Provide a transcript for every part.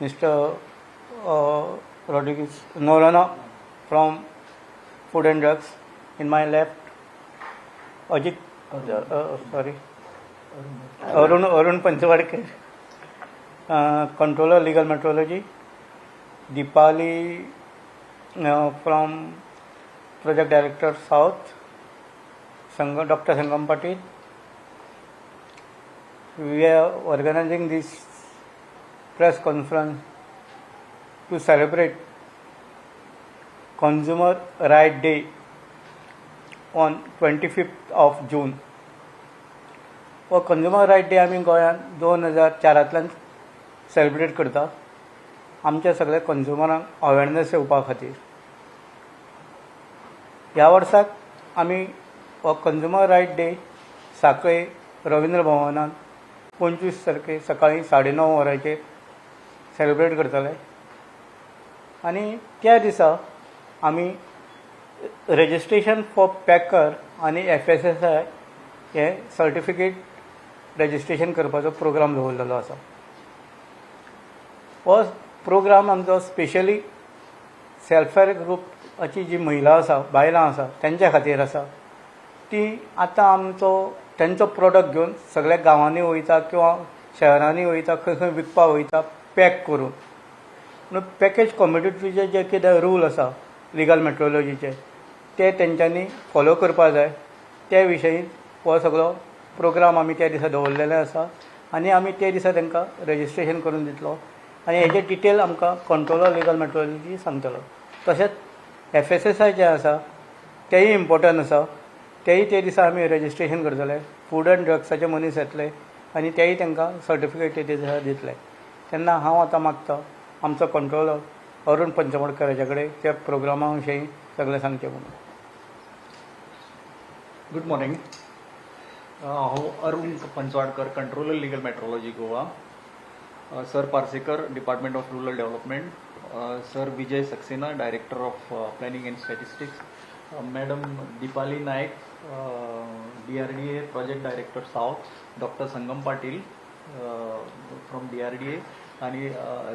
Mr. Uh, Rodriguez Norana from Food and Drugs. In my left, Ajit, uh, uh, sorry, Arun, Arun Panchwadkar, uh, Controller Legal Metrology. Deepali uh, from Project Director South, Sangam, Dr. Sangam Patil. We are organizing this press conference to celebrate Consumer Right Day on 25th of June. हो consumer right day आमी गोंयांत दोन हजार चारांतल्यान celebrate करता आमच्या सगळ्या कंझ्युमरांक awareness येवपा खातीर ह्या वर्साक आमी हो कंझ्युमर रायट डे सांखळे रविंद्र भवनान पंचवीस तारखे सकाळीं साडे णव वरांचेर सेलिब्रेट करतले. आनी त्या दिसा आमी रेजिस्ट्रेशन फॉर पॅकर आनी एफ एस एस आय हे सर्टिफिकेट रेजिस्ट्रेशन करपाचो प्रोग्राम दवरलेलो आसा. हो प्रोग्राम आमचो स्पेशली सेल्फ हेल्प ग्रुपाची जी महिला आसा बायलां आसा तेंच्या खातीर आसा. ती आतां आमचो तेंचो प्रोडक्ट घेवन सगळ्या गांवांनी वयता किंवा शहरांनी वयता खंय खंय विकपाक वयता पॅक करून म्हणून पॅकेज कॉम्युनिटीचे जे कितें रूल आसा लिगल मेट्रोलॉजीचे ते तेंच्यांनी फॉलो करपा जाय. त्या विशयी हो सगळो प्रोग्राम आमी त्या दिसा दवरलेले आसा आनी आमी त्या दिसा तांकां रजिस्ट्रेशन करून दितलो. आनी हेजे डिटेल आमकां कंट्रोलर लिगल मेट्रोलॉजी सांगतलो. तशेंच एफ एस एस आय जे आसा तेय इम्पॉर्टंट आसा तेय ते दिसा आमी रेजिस्ट्रेशन करतले. फूड अँड ड्रग्साचे मनीस येतले आनी तेय तांकां सर्टिफिकेट ते दिसा दितले. तेन्ना हांव आतां मागता. आमचो कंट्रोलर अरुण पंचमडकर हाजे कडेन त्या प्रोग्रामा विशयी सगळें सांगचें म्हणून. गूड मॉर्निंग हांव Arun Panchwadkar controller legal metrology Goa. Sir Parsekar department of rural development sir Vijay Saxena director of planning and statistics madam Deepali Naik D R D A project director south doctor Sangam Patil. From D R D A आणि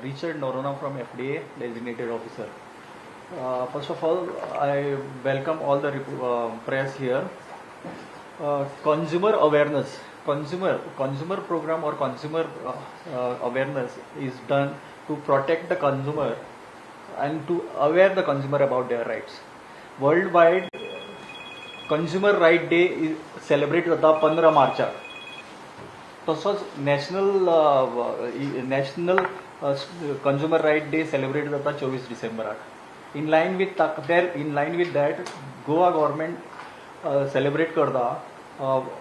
Richard Noronha from F D A designated officer first of all I welcome all the press here consumer awareness consumer consumer program or consumer awareness is done to protect the consumer and to aware the consumer about their rights world wide consumer right day is celebrate जाता पंधरा मार्चाक तसंच national national consumer right day celebrate जाता चोवीस डिसेंबराक in line with their in line with that Goa government celebrate करता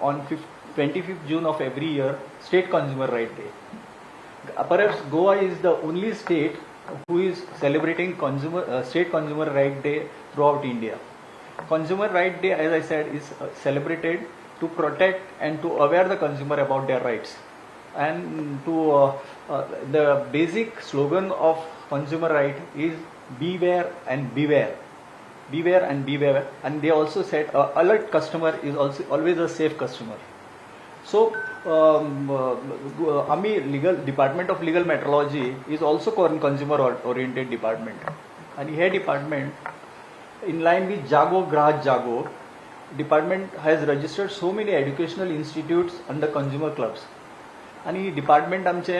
on fifth twenty fifth June of every year state consumer right day perhaps Goa is the only state who is celebrating consumer state consumer right day throughout India consumer right day as I said is celebrated to protect and to aware the consumer about their rights. And to uh, uh, the basic slogan of consumer right is beware and beware. Beware and beware. And they also said uh, alert customer is also always a safe customer. So, um, uh, AMI legal department of legal metrology is also con- consumer oriented department. And here department, in line with Jago Graj Jago, department has registered so many educational institutes under consumer clubs. आणि department आमचे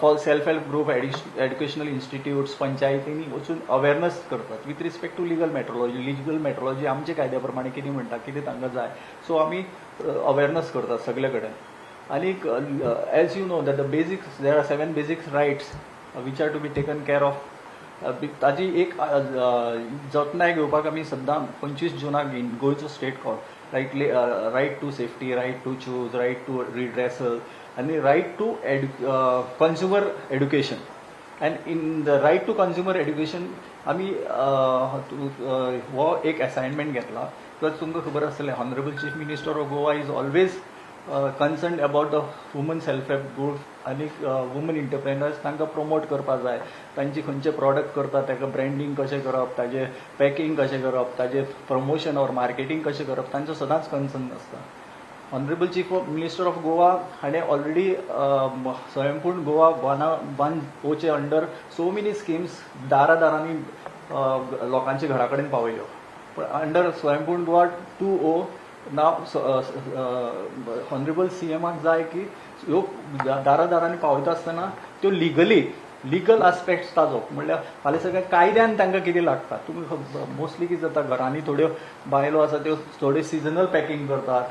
for self help group educational institutes पंचायतींनी वचून awareness करतात. With respect to legal metrology legal metrology आमचे कायद्या प्रमाणे कितें म्हणटा कितें तांकां जाय सो आमी अवेअरनेस करतात सगळे कडेन आनी as you know that the basics there are seven basics rights which are to be taken care of ताजी एक जतनाय घेवपाक आमी सद्दां पंचवीस जुनाक गोंयचो state court. Right right to safety right to choose right to redressal आनी right to एडु consumer education and in the right to consumer education आमी हो एक असायनमेंट घेतला. प्लस तुमकां खबर आसतलें honourable chief minister of Goa is always concern about the woman self help group आनी woman entrepreneurs तांकां प्रमोट करपा जाय. तांचे खंयचे प्रॉडक्ट करता ताका ब्रँडींग कशें करप ताजें पॅकींग कशें करप ताजें प्रमोशन ऑर मार्केटींग कशें करप तांचो सदांच कन्सर्न आसता. Honourable chief of minister of Goa हाणें ऑलरेडी स्वयंपूर्ण गोवा बांदा बांद पोचे अंडर सो मेनी स्किम्स दारा दारांनी लोकांच्या घरा कडेन पावयल्यो under Swayampurna Goa two O oh नाव हॉनरेबल सी एमाक जाय की ह्यो दारा दारांनी पावयता आसतना त्यो लिगली लिगल आस्पेक्ट्स ताजो म्हणल्यार फाल्यां सगळ्या कायद्यान तांकां कितें लागता? तुमी मोस्टली कितें जाता? घरांनी थोड्यो बायलो आसा त्यो थोड्यो सिजनल पॅकींग करतात.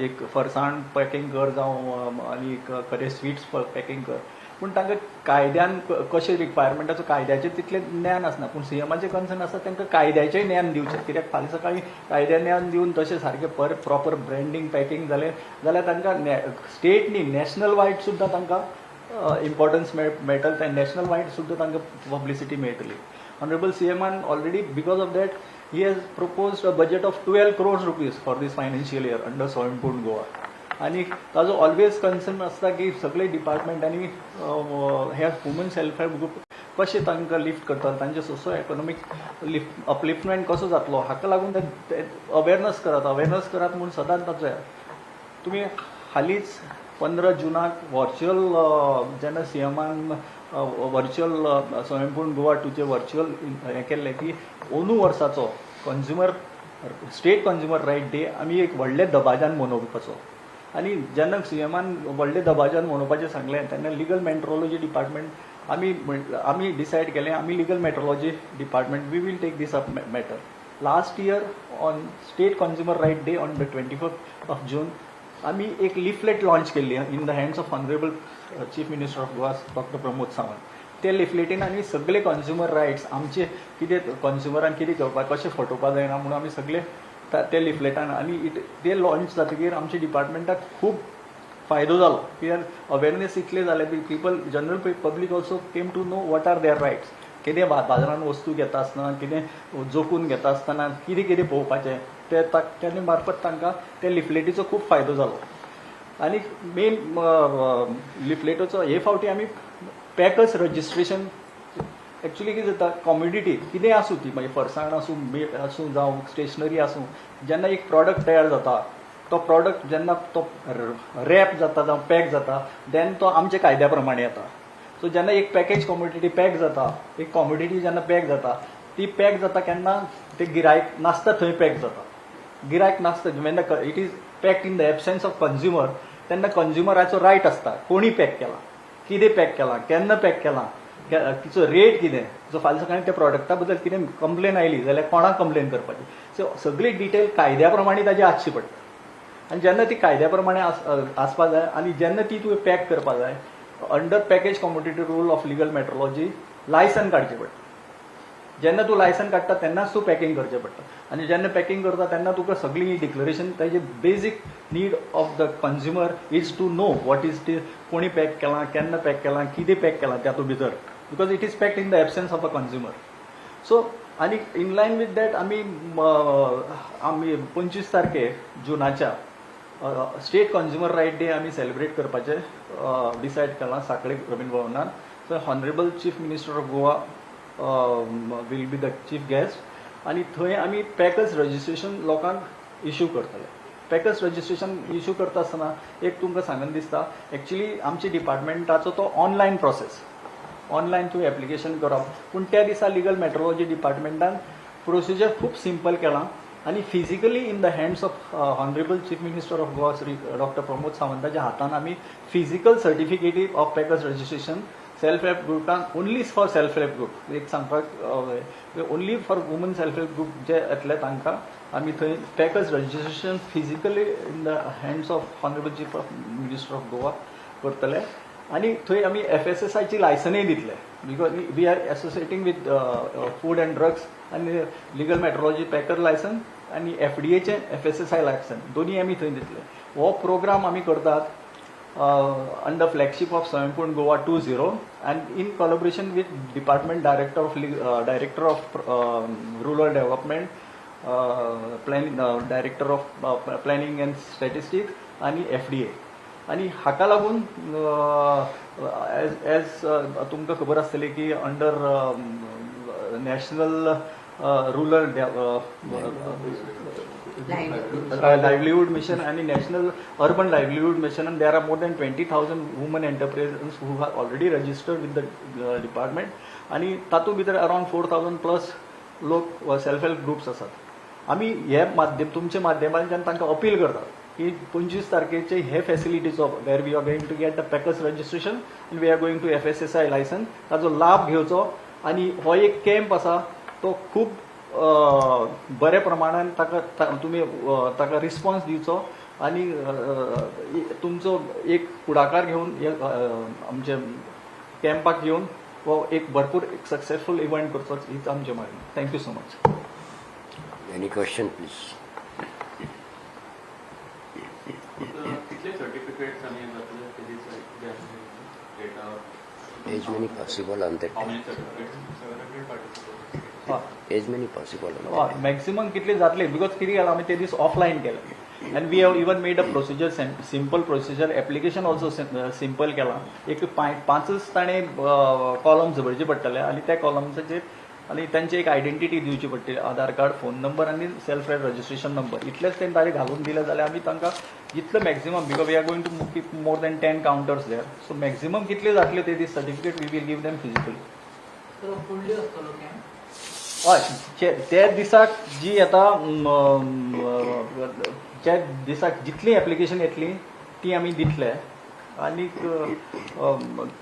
एक फरसाण पॅकींग कर जावं आनी खरें स्वीट्स पॅकींग कर. पूण तांकां कायद्यान कशें रिक्वायरमेंटाचो कायद्याचें तितलें ज्ञान आसना पूण सीएमाचें कन्सर्न आसा तांकां कायद्याचेंय ज्ञान दिवचें कित्याक फाल्यां सकाळीं कायद्या ज्ञान दिवन तशें सारकें पर प्रॉपर ब्रँडींग पॅकींग जालें जाल्यार तांकां स्टेट न्ही नॅशनल वायड सुद्दां तांकां इम्पॉर्टन्स मेळटलें तें नॅशनल वायड सुद्दां तांकां पब्लिसिटी मेळटली honourable सीएमान already because of that he has propose a budget of twelve crores rupees for this financial year under Swayampurna Goa आनी ताजो ऑलवेज कन्सर्न आसता की सगळे डिपार्टमेंटांनी ह्या वुमन सेल्फ हेल्प ग्रुप कशें तांकां लिफ्ट करतात तांचे सोशो इकॉनॉमीक लिफ्ट अपलिफ्टमेंट कसो जातलो हाका लागून ते अवेरनस करात अवेरनस करात म्हूण सदांच ताचो तुमी हालींच पंदरा जुनाक व्हर्च्युअल जेन्ना सी एमान व्हर्च्युअल स्वयंपूर्ण गोवा टूचे व्हर्च्युअल हें केल्लें की अंदू वर्साचो consumer state consumer right day आमी एक व्हडले दबाज्यान मनोवपाचो आनी जेन्ना सी एमान व्हडले दबाज्यान म्हणोवपाचें सांगलें तेन्ना लिगल मेट्रोलॉजी डिपार्टमेंट आमी म्हण- आमी डिसायड केलें आमी legal metrology department we will take this up matter last year on state consumer right day on the twenty fifth of June आमी एक लिफलेट लॉन्च केल्ली in the hands of honourable chief minister of Goa doctor Pramod Sawant ते लिफलेटीन आमी सगळे consumer rights आमचे कितें कन्झ्युमरांक कितें करपाक कशें फटोवपाक जायना म्हणून आमी सगळे त्या ते लिफलेटान आनी इट ते लॉन्च जातकीर आमच्या डिपार्टमेंटाक खूब फायदो जालो कित्याक अवेरनेस इतले जाले की people general public also came to know what are their rights कितें बाजारांत बाजारान वस्तू घेता आसतना कितें जोखून घेता आसतना कितें कितें पळोवपाचें ते ता- मार्फत तांकां ते लिफलेटीचो खूब फायदो जालो आनी मेन लिफलेटीचो हे फावटी आमी पॅकर्स रजिस्ट्रेशन एक्चुली कितें जाता? कॉम्युनिटी कितें आसूं ती? मागीर फरसाण आसूं मीठ आसूं जावं स्टेशनरी आसूं जेन्ना एक प्रॉडक्ट तयार जाता तो प्रॉडक्ट जेन्ना तो रॅप जाता जावं पॅक जाता देन तो आमच्या कायद्या प्रमाणे येता. सो जेन्ना एक पॅकेज कॉम्युनिटी पॅक जाता एक कॉम्युनिटी जेन्ना पॅक जाता ती पॅक जाता केन्ना ते गिरायक नासता थंय पॅक जाता. गिरायक नासता जेन्ना it is packed in the absence of consumer तेन्ना कंझ्युमराचो रायट आसता कोणी पॅक केला? कितें पॅक केला? केन्ना पॅक केला? तिचो रेट कितें जो फाल्यां सकाळीं त्या प्रॉडक्टा बद्दल कितें कंप्लेन आयली जाल्यार कोणाक कंप्लेन करपाची सो सगळी डिटेल कायद्या प्रमाणे ताजी आसची पडटा आनी जेन्ना ती कायद्या प्रमाणे आस- आसपा जाय आनी जेन्ना ती तुवें पॅक करपा जाय under package competitive rule of legal metrology licence काडचें पडटा जेन्ना तूं लायसन काडटा तेन्नाच तूं पॅकींग करचें पडटा आनी जेन्ना पॅकींग करता तेन्ना तुका सगळी डिक्लरेशन ताजे basic need of the consumer is to know what is T कोणी पॅक केलां केन्ना पॅक केलां कितें पॅक केलां तातूंत भितर because it is packed in the absence of a consumer so आणि इन लायन विथ दॅट आमी आम्ही आमी पंचवीस तारखे जुनाच्या स्टेट कन्झ्युमर रायट डे आमी सेलिब्रेट करपाचे डिसायड केला साखळे Ravindra भवनान. So honourable chief minister of Goa will be the chief guest आनी थंय आमी पॅकेज रजिस्ट्रेशन लोकांक इश्यू करतले. पॅकेज रजिस्ट्रेशन इश्यू करता आसतना एक तुमकां सांगन दिसता एक्चुली आमच्या डिपार्टमेंटाचो तो ऑनलायन प्रोसेस ऑनलायन तूं एप्लिकेशन करप पूण त्या दिसा लिगल मेट्रोलॉजी डिपार्टमेंटान प्रोसिजर खूब सिंपल केलां आनी physically in the hands of honourable chief minister of Goa Shri doctor Pramod सावंताच्या हातान आमी physical सर्टिफिकेटी of packers registration self help ग्रुपान only for self help group एक सांगपाक only for woman self help group जे येतले तांकां आमी थंय packers registration physically in the hands of honourable chief of minister of Goa करतले. आनी थंय आमी एफ एस एस आयची लायसनय दितले because we are associating with food and drugs आनी लिगल मॅट्रोलॉजी पॅकर लायसन आनी F D एचे F S S I licence दोनीय आमी थंय दितले हो प्रोग्राम आमी करतात under flagship of Swayampurna Goa two zero and in collaboration with department director of director of rural development planning director of planning and statistics आनी F D A आणि हाका लागून ॲज तुमचं खबर असले की under national rural livelihood mission आणि national urban livelihood mission and there are more than twenty thousand woman enterprises who are already registered with the department आणि तातूंत भितर अरावंड फोर थाउजंड प्लस लोक सेल्फ हेल्प ग्रुप्स असतात. आम्ही हे माध्यम तुमच्या माध्यमांतल्यान तांकां अपील करतात की पंचवीस तारखेचे हे फॅसिलिटीचो where we are going to get the packers registration and we are going to F S S I licence ताचो लाभ घेवचो आनी हो एक कॅम्प आसा तो खूब बऱ्या बरे प्रमाणान ताका तुमी ताका रिस्पॉन्स दिवचो आनी तुमचो एक फुडाकार घेवन हे, आमचे कॅम्पाक येवन हो एक भरपूर एक सक्सेसफूल इव्हेंट करचो. हीच आमची मागणी. Thank you so much any question please कितले सर्टिफिकेट्स आनी जातले तेजी data As many possible on that time. Many As many possible on that कितले जातले? बिकॉज कितें केलां आमी ते दीस ऑफलायन केलें. And we have even made a procedure simple procedure application also simple केलां. एक पांच पांचच ताणें कॉलम्स भरचे पडटले आनी त्या कॉलम्साचेर आनी तांची एक आयडेंटिटी दिवची पडटली आधार कार्ड फोन नंबर आनी सेल्फ रजिस्ट्रेशन नंबर इतलेच तें डायरेक्ट घालून दिले जाल्यार आमी तांकां जितले maximum because we are going to keep more than ten counters there so maximum कितले जातले ते दीस certificate we will give them physically हय त्या दिसाक जी आतां ज्या दिसाक जितली एप्लिकेशन येतली ती आमी दितले. आनीक अ,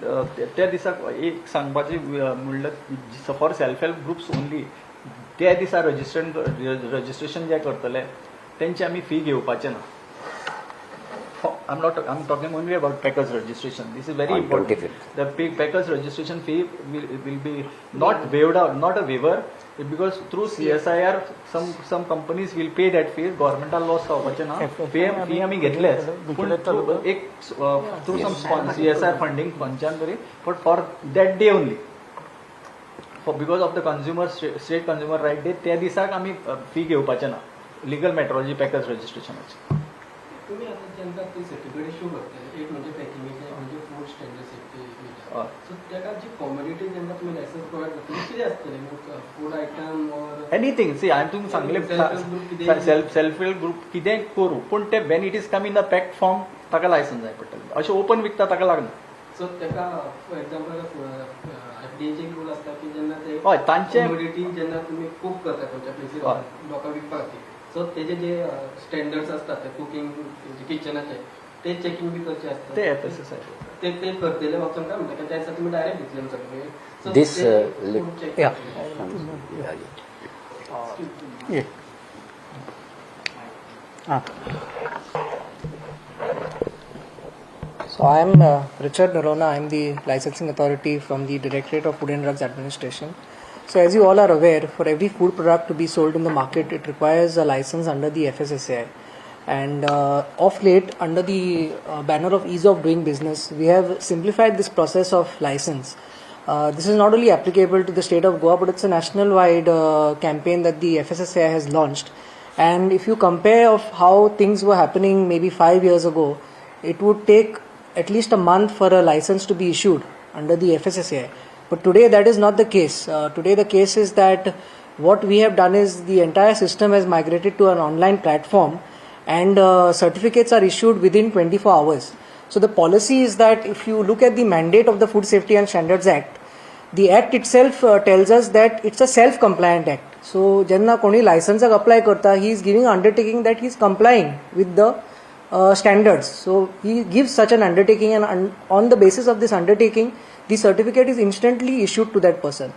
अ, त्या दिसाक एक सांगपाचें म्हणल्यार for self help groups only त्या दिसा रजिस्ट्रेशन रजिस्ट्रेशन जे करतले तेंची आमी फी घेवपाचे ना. I am not I am talking only about packers registration this is very important 25th. the pay, packers registration fee will, will be not waived out, not a waiver, because through CSIR, some some companies will pay that fee. Government loss जावपाचे ना fee fee आमी घेतलेच पूण through एक through सम CSR funding. खंयच्यान तरी but for that day only for because of the consumer state consumer right day त्या दिसाक आमी फी घेवपाचे ना. लिगल मेट्रोलॉजी पॅकर्स रजिस्ट्रेशनाची सेफ्टी हय. सो तेका जी कॉमोडिटी जेन्ना तुम्ही लायसन्स प्रोवायड कितें आसतलें food item or anything see हांवें तुमकां सांगलें सेल्फ सेल्फ हेल्प ग्रुप कितेंय करूं पूण ते when it is come in the packed form ताका लायसन्स जाय पडटलें अशें ओपन विकता ताका लागना। सो तेका फॉर एग्जाम्पल एफडीएचे रूल आसता की जेन्ना ते हय, तांचे- जेन्ना तुम्ही कुक करता खंयच्या प्लेसीर. लोकांक विकपा खातीर सो तेजे जे स्टँडर्ड्स असतात ते कुकिंग किचनाचे ते चेकिंग बी करचे असतात ते एफ एस एस आय ते ते करतले म्हाका सांगता म्हणटा त्या दिसा तुम्ही डायरेक्ट दितले सगळे So This, ते uh, li- food check Yeah. करतले. Yeah. ये हां So I am uh, Richard Narona. I am the licensing authority from the Directorate of Food and Drugs Administration. So as you all are aware, for every food product to be sold in the market, it requires a license under the FSSAI. And uh, of late, under the uh, banner of ease of doing business, we have simplified this process of license. Uh, this is not only applicable to the state of Goa, but it's a national-wide uh, campaign that the FSSAI has launched. And if you compare of how things were happening maybe five years ago, it would take at least a month for a license to be issued under the FSSAI. But today that is not the case. Uh, today the case is that what we have done is the entire system has migrated to an online platform and uh, certificates are issued within 24 hours. So the policy is that if you look at the mandate of the Food Safety and Standards Act, the act itself uh, tells us that it's a self-compliant act. So जेन्ना कोणी लायसन्साक apply करता he is giving undertaking that he is complying with the uh, standards. So he gives such an undertaking and un- on the basis of this undertaking the certificate is instantly issued to that person.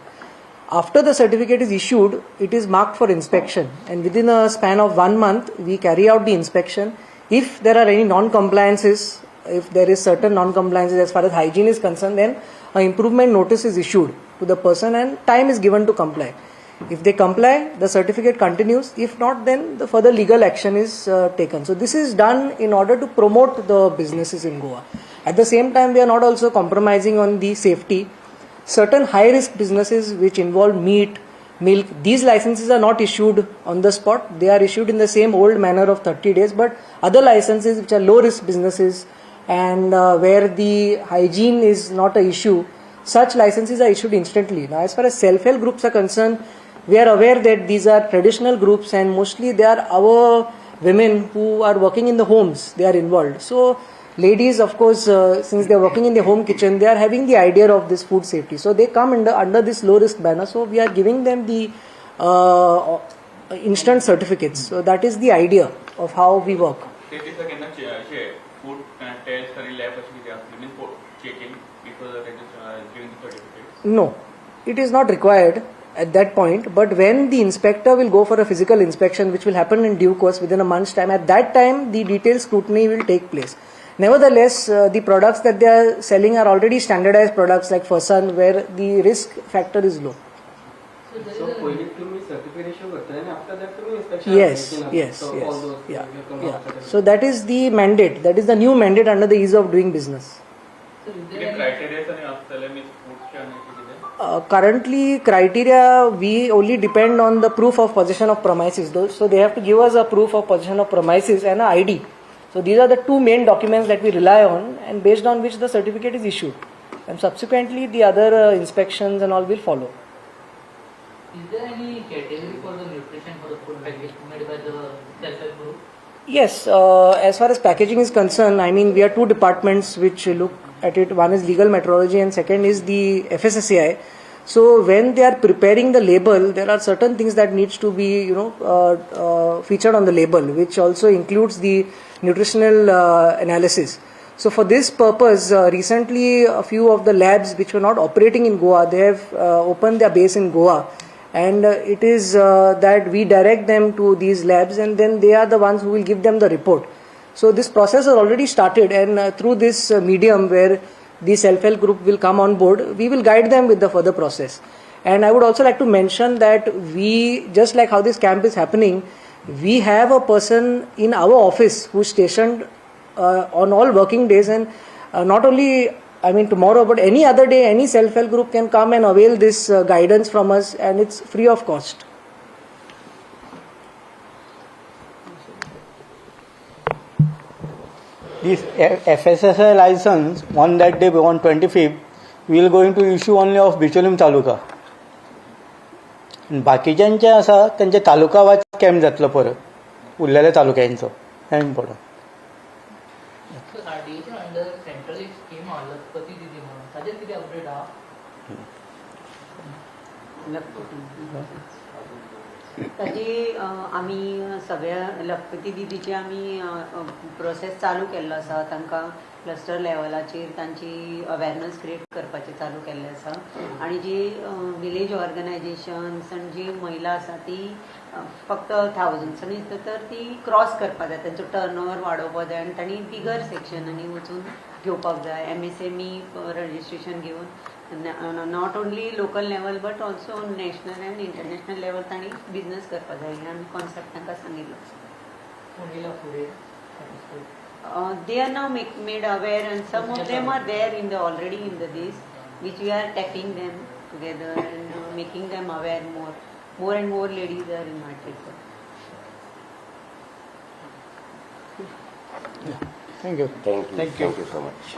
After the certificate is issued, it is marked for inspection, and within a span of one month, we carry out the inspection. If there are any non-compliances, if there is certain non-compliances as far as hygiene is concerned, then an improvement notice is issued to the person, and time is given to comply. If they comply, the certificate continues. If not, then the further legal action is uh, taken. So this is done in order to promote the businesses in Goa. At the same time, we are not also compromising on the safety certain high risk businesses which involve meat milk these licenses are not issued on the spot. They are issued in the same old manner of 30 days but other licenses which are low risk businesses and uh, where the hygiene is not a issue such licenses are issued instantly. Now as far as self help groups are concerned we are aware that these are traditional groups and mostly they are our women who are working in the homes they are involved. So ladies of course uh, since they are working in the home kitchen they are having the idea of this food safety. So they come under under this low risk banner. So we are giving them the uh, instant certificates. So that is the idea of how we work. No it is not required at that point. But when the inspector will go for a physical inspection which will happen in due course within a month's time at that time the detailed scrutiny will take place. Nevertheless, uh, the products that they are selling are already standardized products like Fursan, where the risk factor is low. So पहिले तुम्ही certification करता आणि after that तुम्ही inspection Yes, yes, yes, yeah, yeah. So that is the mandate. That is the new mandate under the ease of doing business. कितें criterias आनी आसतले means फूडचे आनी कितें Uh, currently, criteria we only depend on the proof of possession of premises. Though, so they have to give us a proof of possession of premises and a ID. So these are the two main documents that we rely on, and based on which the certificate is issued. And subsequently, the other uh, inspections and all will follow. Is there any category for the nutrition for the food package made by the self-help group? Yes, uh, as far as packaging is concerned, I mean, we are two departments which look at it. One is legal metrology, and second is the FSSAI. So when they are preparing the label, there are certain things that needs to be, you know, uh, uh, featured on the label, which also includes the nutritional uh, analysis. So for this purpose, uh, recently a few of the labs which were not operating in Goa, they have uh, opened their base in Goa. And it is that we direct them to these labs and then they are the ones who will give them the report. So this process has already started and through this medium where the self-help group will come on board we will guide them with the further process. And i would also like to mention that we just like how this camp is happening we have a person in our office who's stationed uh, on all working days and uh, not only i mean tomorrow but any other day any self-help group can come and avail this uh, guidance from us and it's free of cost this FSSI license on that day on 25th we will going to issue only of Bicholim Taluka. बाकीच्यांचे आसा त्यांचे तालुका wise camp जातलो परत. उरलेल्या तालुक्यांचो. हें important त्याची आम्ही आमी सगळ्या लखपती दिदीची आमी प्रोसेस चालू केल्लो आसा तांकां क्लस्टर लेवलाचेर तांची अवेरनस क्रिएट करपाचें चालू केल्लें आसा आनी जी विलेज ऑर्गनायजेशन्स आनी जी महिला आसा ती फक्त थावजंड्सांनी तर ती क्रॉस करपाक जाय. तांचो टर्न ओवर वाडोवपाक जाय आनी तांणी बिगर सेक्शनांनी वचून घेवपाक जाय. M S M E registration घेवन not only local level but also national and international level तांणी बिझनस करपाक जाय हे आमी कॉन्सेप्ट तांकां सांगिल्लो उणिला फुडें they are now make made aware and some of them are there in the already in the this which we are tapping them together and making them aware more more and more ladies are in market thank you Thank you. Thank you. Thank you. So much.